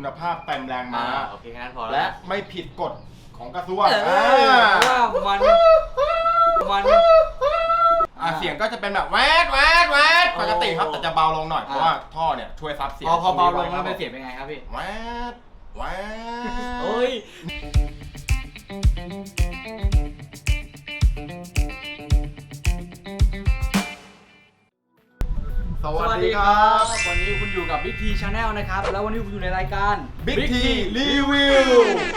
คุณภาพเต็มแรงม้า โอเคแค่นั้นพอและแล้วไม่ผิดกฎของกระทรวงเอออ่าว่ามันมันอ่าเสียงก็จะเป็นแบบแวดแวดแวดโอ้ปกติครับแต่จะเบาลงหน่อยเพราะอ่าว่าท่อเนี่ยช่วยซับเสียงพอพอเบาลงตรแล้วไว้เป็นเสียงเป็นไงครับพี่แวดแวดโอ้ย วัสดีครับ วันนี้คุณอยู่กับบิ๊กทีชาแนลนะครับ แล้ววันนี้คุณอยู่ในรายการบิ๊กทีรีวิว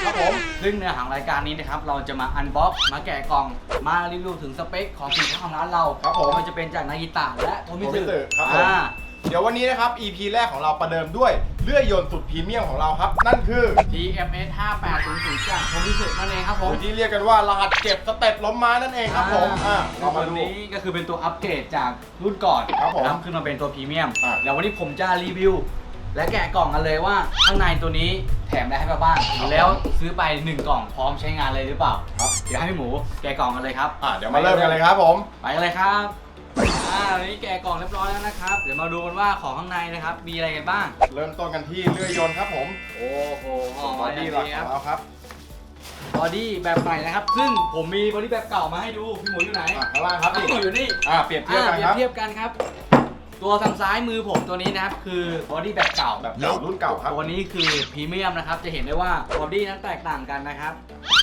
ครับผม ซึ่งเนื้อหาของรายการนี้นะครับ เราจะมาอันบ็อกมาแกะกล่อง มารีวิวถึงสเปคของสินค้าของร้านเราครับผมมันจะเป็นจากนากิตะและโทมิโทมิสึสึครับผมอ่า เดี๋ยววันนี้นะครับ EP แรกของเราประเดิมด้วยเลื่อยยนต์สุดพรีเมียมของเราครับ นั่นคือ TMS 5800จากโทมิสึนั่นเองครับหผมรือที่เรียกกันว่ารหัสเก็บสเต็ปล้มม้านั่นเองครับผมอ่าเรามาตัวดูนี้ก็คือเป็นตัวอัปเกรดจากรุ่นก่อนครับผมนำขึ้นมาเป็นตัวพรีเมียมอะเดี๋ยววันนี้ผมจะรีวิว และแกะกล่องกันเลยว่าข้างในตัวนี้แถมอะไรให้มาบ้างแล้วซื้อไป1กล่องพร้อมใช้งานเลยหรือเปล่า ครับ เดี๋ยวให้พี่หมูแกะกล่องกันเลยครับอ่าเดี๋ยวมาเริ่มกันเลยครับผม ไปกันเลยครับอ่า วันนี้แกะกล่องเรียบร้อยแล้วนะครับ เดี๋ยวมาดูกันว่าของข้างในนะครับ มีอะไรกันบ้าง เริ่มต้นกันที่เลื่อยยนต์ครับผมโอ้โหห่อบอมาดี้ดีหลักคขรัอบงเราครับบอดี้แบบใหม่นะครับ ซึ่งผมมีบอดี้แบบเก่ามาให้ดู พี่หมูอยู่ไหนอะข้างล่างครับพี่นี่หมูอยู่นี่อ่าเปรียบเทียบกันอ่าครับเปรียบเทียบกันครับ ตัวทางซ้ายมือผมตัวนี้นะครับ คือบอดี้แบบเก่า แบบเก่ารุ่นเก่าครับ ตัวนี้คือพรีเมียมนะครับ จะเห็นได้ว่าบอดี้นั้นแตกต่างกันนะครับ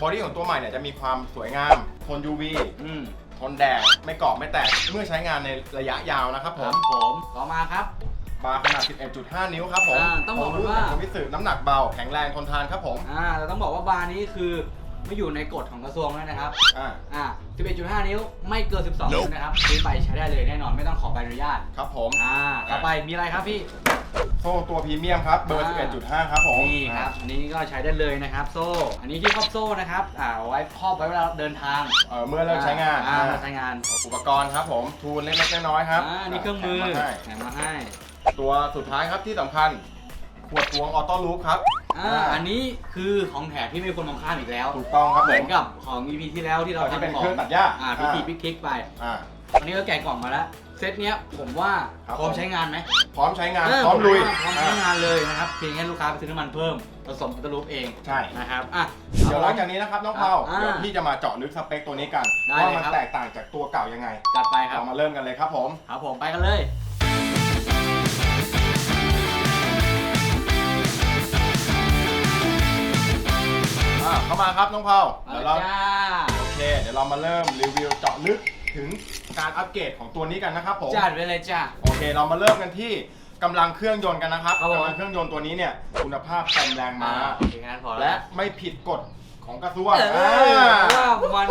บอดี้ของตัวใหม่เนี่ยจะมีความสวยงาม ทน UV อืม ทนแดดไม่กรอบไม่แตกเมื่อใช้งานในระยะยาวนะครับผครัมบผมต่อมาครับ บาร์ขนาด 11.5 นิ้วครับผมอ่าต้องบอกก่อนว่ามิสึน้ำหนักเบาแข็งแรงทนทานครับผมอ่าแต่ต้องบอกว่าบาร์นี้คือไม่อยู่ในกฎของกระทรวงแล้วนะครับ อ่าอ่า 11.5 นิ้วไม่เกิน 12นิ้วนะครับซื้อไปใช้ได้เลยแน่นอนไม่ต้องขอใบอนุญาต ครับผม อ่า ต่อไปมีอะไรครับพี่ โซ่ตัวพรีเมียมครับ เบอร์อ่า11.5 ครับผมนี่ครับ อันนี้ก็ใช้ได้เลยนะครับโซ่ อันนี้ที่ครอบโซ่นะครับ อ่าเอาไว้ครอบไว้เวลาเดินทางเอ่อเมื่อเลิกใช้งานอ่าอ่าเลิกใช้งานอุปกรณ์ครับผมทูลเล็กๆน้อยๆครับอ่านี่เครื่องมือแถมาให้แถมมาให้ ตัวสุดท้ายครับที่สำคัญขวดพวงออโต้ลูปครับอ่า อันนี้คือของแถมที่ไม่ควรมองข้ามอีกแล้ว ถูกต้องครับเหผมือม นกับของ EP ที่แล้วที่เราที่เป็นทำของเครื่องตัดหญ้าอ่าพิธีพิกคลิกไป อ่า อันนี้ก็แกะกล่องมาแล้ว เซตเนี้ยผมว่าครับ พร้อมใช้งานไหมพร้อมใช้งาน เพร้อมลุยพร้อมใช้งานเลยนะครับเพียงแค่ลูกค้าไปซื้อน้ำมันเพิ่มผสมอัตลูปเองใช่ นะครับอะ เดี๋ยวหลังจากนี้นะครับน้องเผาอ่าเดี๋ยวพี่จะมาเจาะลึกสเปคตัวนี้กัน ได้ว่าเลยมันครับ แตกต่างจากตัวเก่ายังไง จัดไปครับ เรามาเริ่มกันเลยครับผม ครับผมไปกันเลย อ่าเข้ามาครับน้องเผามาเดี๋ยวแล้เราวจ้า โอเค เดี๋ยวเรามาเริ่มรีวิวเจาะลึก ถึงการอัปเกรดของตัวนี้กันนะครับผม จัดไปเลยจ้าโอเค เรามาเริ่มกันที่กำลังเครื่องยนต์กันนะครับครับผม กำลังเครื่องยนต์ตัวนี้เนี่ยคุณภาพเต็มแรงม้าโอเคแค่นั้นพอและแล้วไม่ผิดกฎของกระทรวงเออว่ามัน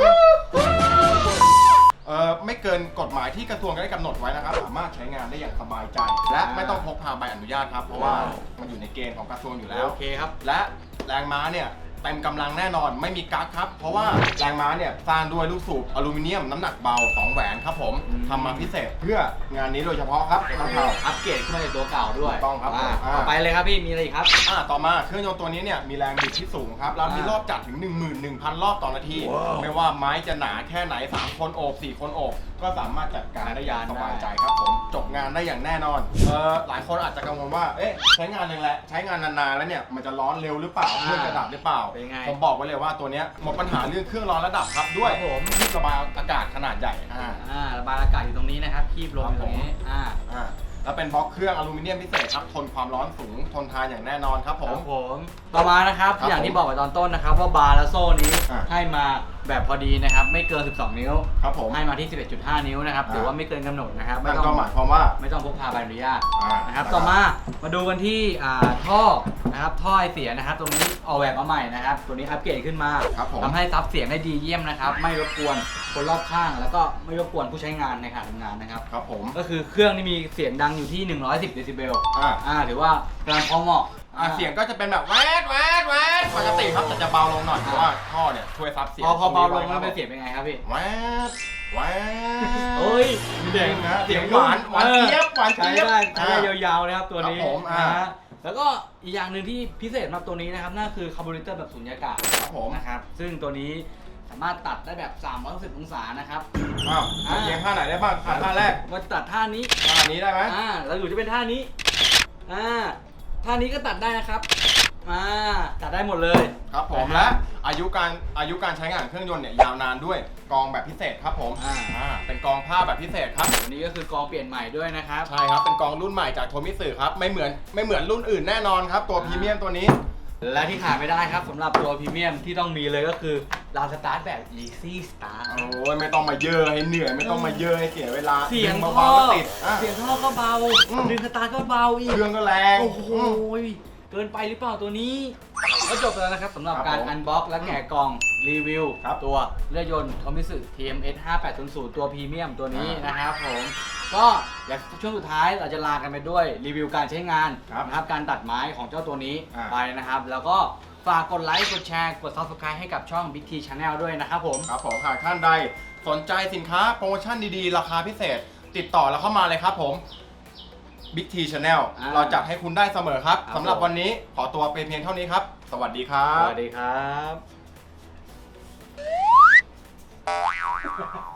เออไม่เกินกฎหมายที่กระทรวงได้กำหนดไว้นะครับ สามารถใช้งานได้อย่างสบายใจ และไม่ต้องพกพาใบอนุญาตครับ เพราะว่ามันอยู่ในเกณฑ์ของกระทรวงอยู่แล้ว โอเคครับ และแรงม้าเนี่ยเต็มกำลังแน่นอนไม่มีกั๊กครับ เพราะว่าแรงม้าเนี่ยสร้างด้วยลูกสูบอลูมิเนียมน้ำหนักเบา 2 แหวนครับผมอืมทำมาพิเศษเพื่องานนี้โดยเฉพาะครับน้องเผาอัปเกรดขึ้นมาจากตัวเก่าด้วยถูกต้องครับาอ่า ต่อไปเลยครับพี่ มีอะไรอีกครับ อ่าต่อมาเครื่องยนต์ตัวนี้เนี่ยมีแรงบิดที่สูงครับแล้วมีอ่ารอบจัดถึง 11,000 รอบต่อนาที ไม่ว่าไม้จะหนาแค่ไหน 3 คนโอบ 4 คนโอบก็สามารถจัดการได้อย่างสบายใจครับผมจบงานได้อย่างแน่นอนเออหลายคนอาจจะกังวลว่าเอ๊ะใช้งานยังแหละใช้งานนานๆแล้วเนี่ยมันจะร้อนเร็วหรือเปล่าอ่าเครื่องจะดับหรือเปล่าเป็นไงผมบอกไว้เลยว่าตัวเนี้ยหมดปัญหาเรื่องเครื่องร้อนระดับครับด้วยครับผม ที่ระบายอากาศขนาดใหญ่อ่า อ่าระบายอากาศอยู่ตรงนี้นะครับคีบลมอยู่ตรงนี้อ่า อ่า แล้วเป็นบล็อกเครื่องอลูมิเนียมพิเศษครับ ทนความร้อนสูง ทนทานอย่างแน่นอนครับผคม รับผมต่อมานะครับ ครับอย่างที่ผมบอกไปตอนต้นนะครับ ว่าบาร์และโซ่นี้อะ ให้มาแบบพอดีนะครับ ไม่เกิน 12 นิ้ว ครับผม ให้มาที่ 11.5 นิ้วนะครับอะ ถือว่าไม่เกินกำหนดนะครับนั่ไม่นต้ก็องหมายความว่า ไม่ต้องพกพาใบอนุญาตอ่านะครับ ต่อมามาดูกันที่อ่าท่อนะครับท่อไอเสียนะครับ ตรงนี้ออกแบบมาใหม่นะครับ ตัวนี้อัปเกรดขึ้นมาครับผม ทำให้ซับเสียงได้ดีเยี่ยมนะครับ ไม่รบกวนคนรอบข้าง แล้วก็ไม่รบกวนผู้ใช้งานในขณะทำงานนะครับ ครับผม ก็คือเครื่องนี่มีเสียงดังอยู่ที่ 110 เดซิเบล อ่า อ่าถือว่ากำลังพอเหมาะอ่าเสียงก็จะเป็นแบบแวดแวดแวดปกติครับแต่จะเบาลงหน่อยเพราะว่าท่อเนี่ยช่วยซับเสียงพอพอเบาลงตรแล้วไเป็นเสียงเป็นไงครับพี่ แวดแวดเฮ้ยมีเด็กนะเสียงหวานหวานเจี๊ยบหวานใช้เจี๊ยบ ได้ใช้ได้อ่ายาวๆนะครับตัวนี้ครับผมอ่า นะฮะแล้วก็อีกอย่างหนึ่งที่พิเศษสำหรับตัวนี้นะครับนั่นคือคาร์บูเรเตอร์แบบสุญญากาศ ครับผม นะครับซึ่งตัวนี้ สามารถตัดได้แบบ 360 องศานะครับ อ้าวอ่าเสียงท่าไหนได้บ้างอ่าท่าแรกมาตัดท่านี้ ท่านี้ได้ไหมอ่าแล้วอยู่จะเป็นท่านี้ อ่า ท่านี้ก็ตัดได้นะครับมาจัดได้หมดเลย ครับผมนะและฮะอายุการอายุการใช้งานของเครื่องยนต์เนี่ยยาวนานด้วยกองแบบพิเศษครับผมอ่า อ่าเป็นกองผ้าแบบพิเศษครับอันนี้ก็คือกองเปลี่ยนใหม่ด้วยนะครับ ใช่ครับ เป็นกองรุ่นใหม่จากโทมิสึครับ ไม่เหมือนไม่เหมือนรุ่นอื่นแน่นอนครับ ตัวอ่าพรีเมียมตัวนี้ และที่ขาดไม่ได้ครับสำหรับตัวพรีเมียมที่ต้องมีเลยก็คือ ลานสตาร์ทแบบ Easy Start โอ้ยไม่ต้องมาเยอะให้เหนื่อยไม่ต้องมาเยอะให้เสียเวลาเสียงดึท่อเบาๆก็ติดอะ เสียงท่อก็เบาอืม ดึงสตาร์ทก็เบาอีก เครื่องก็แรง โอ้โหอืมเกินไปหรือเปล่าตัวนี้ ก็จบแล้วนะครับสำหรับครับการผมอันบ็อกและแกะกล่องรีวิว ครับตัวเรือยนต์ทอมิสึ TMS 5800 ตัวพรีเมียมตัวนี้อ่านนะครับผม ก็เดี๋ยวช่วงสุดท้ายเราจะลากันไปด้วยรีวิวการใช้งานครับนะครับการตัดไม้ของเจ้าตัวนี้อ่า ไปนะครับ แล้วก็ ฝากกดไลค์ กดแชร์ กด subscribe ให้กับช่อง Big T Channel ด้วยนะครับผม ครับผมหากท่านใดสนใจสินค้าโปรโมชั่นดีๆ ราคาพิเศษ ติดต่อแล้วเข้ามาเลยครับผม Big T Channel อ่าเราจัดให้คุณได้เสมอครับครับสำหรับผม วันนี้ขอตัวไปเพียงเท่านี้ครับ สวัสดีครัสบ วัสดีครับ